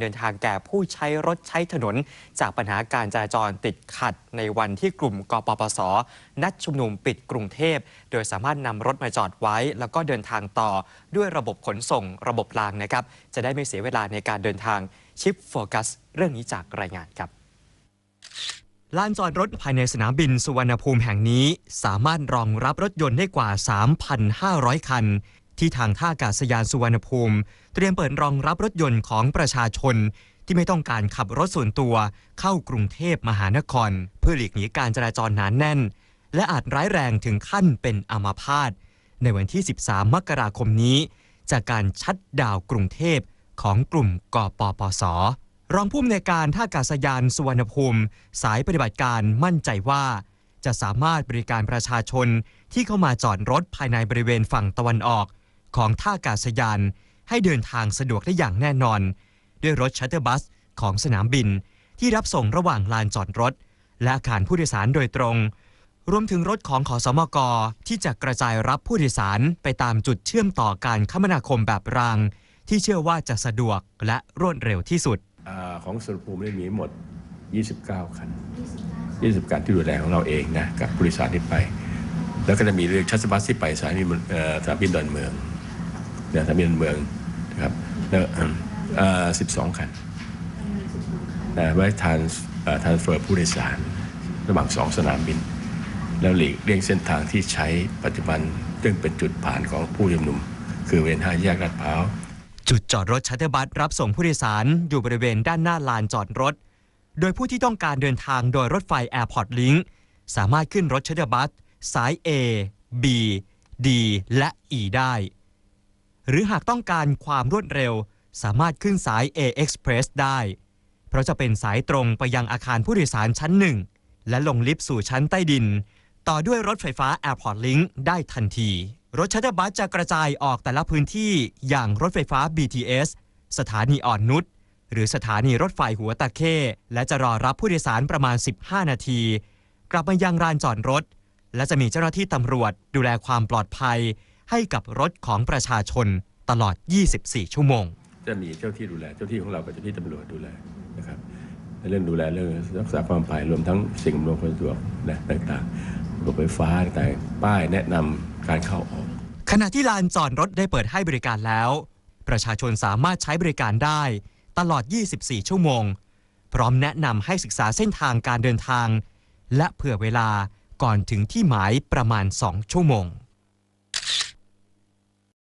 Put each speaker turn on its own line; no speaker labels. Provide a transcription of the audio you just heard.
เดินทางแก่ผู้ใช้รถใช้ถนน จากปัญหาการจราจรติดขัด ในวันที่กลุ่มกปปส นัดชุมนุมปิดกรุงเทพ โดยสามารถนำรถมาจอดไว้ แล้วก็เดินทางต่อด้วยระบบขนส่งระบบรางนะครับ จะได้ไม่เสียเวลาในการเดินทางชิปโฟกัส เรื่องนี้จากรายงานครับลานจอดรถภายในสนามบินสุวรรณภูมิแห่งนี้ สามารถรองรับรถยนต์ได้กว่า 3,500 คัน ที่ทางท่าอากาศยานสุวรรณภูมิ เตรียมเปิดรองรับรถยนต์ของประชาชน ที่ไม่ต้องการขับรถส่วนตัวเข้ากรุงเทพมหานคร เพื่อหลีกหนีการจราจรหนานแน่น และอาจร้ายแรงถึงขั้นเป็นอัมาพาตในวันที่ 13 มกราคมนี้ จากการชัดดาวกรุงเทพของกลุ่มกปปส รองผู้อำนวยการท่าอากาศยานสุวรรณภูมิ สายปฏิบัติการมั่นใจว่า จะสามารถบริการประชาชนที่เข้ามาจอดรถภายในบริเวณฝั่งตะวันออก ของท่าอากาศยาน ให้เดินทางสะดวกได้อย่างแน่นอน ด้วยรถชัตเตอร์บัสของสนามบิน ที่รับส่งระหว่างลานจอดรถ และอาคารผู้โดยสารโดยตรง รวมถึงรถของขอสมกที่จะกระจายรับผู้โดยสารไปตามจุดเชื่อมต่อการคมนาคมแบบราง ที่เชื่อว่าจะสะดวกและรวดเร็วที่สุด
อาของสุรภูมิได้มีหมด 29 คัน 20คันที่ดูแลของเราเองนะกับผู้โดยสารที่ไป แล้วก็จะมีเรื่องชัสบัสที่ไปสถานีบนเอ่อสนามบินดอนเมือง นะสนามบินดอนเมืองนะครับแล้วเอ่อ12คันนะไว้ทานทานเฟอร์ผู้โดยสาร ระหว่างสองสนามบิน แล้วหลีกเลี่ยงเส้นทางที่ใช้ปัจจุบันซึ่งเป็นจุดผ่านของผู้ชุมนุม คือเวนห้าแยกลาดพร้าว
จุดจอดรถชัตเตอร์บัสรับส่งผู้โดยสารอยู่บริเวณด้านหน้าลานจอดรถ โดยผู้ที่ต้องการเดินทางโดยรถไฟ Airport Link สามารถขึ้นรถชัตเตอร์บัสสาย A B D และ E ได้ หรือหากต้องการความรวดเร็ว สามารถขึ้นสาย A Express ได้ เพราะจะเป็นสายตรงไปยังอาคารผู้โดยสารชั้นหนึ่งและลงลิฟต์สู่ชั้นใต้ดิน ต่อด้วยรถไฟฟ้า Airport Link ได้ทันที รถชัตเตอร์บัสจะกระจายออกแต่ละพื้นที่อย่างรถไฟฟ้า BTS สถานีอ่อนนุชหรือสถานีรถไฟหัวตะเข้และจะรอรับผู้โดยสารประมาณ 15 นาที กลับมายังลานจอดรถ และจะมีเจ้าหน้าที่ตำรวจดูแลความปลอดภัย ให้กับรถของประชาชนตลอด 24 ชั่วโมง
จะมีเจ้าที่ดูแล เจ้าที่ของเรากับเจ้าที่ตำรวจดูแลนะครับในเรื่องดูแลเรื่องรักษาความปลอดภัยรวมทั้งสิ่งอำนวยความสะดวกนะต่างๆระบบไฟฟ้าต่างๆป้ายแนะนำการเข้าออก
ขณะที่ลานจอดรถได้เปิดให้บริการแล้ว ประชาชนสามารถใช้บริการได้ตลอด 24 ชั่วโมง พร้อมแนะนำให้ศึกษาเส้นทางการเดินทาง และเผื่อเวลาก่อนถึงที่หมายประมาณ 2 ชั่วโมง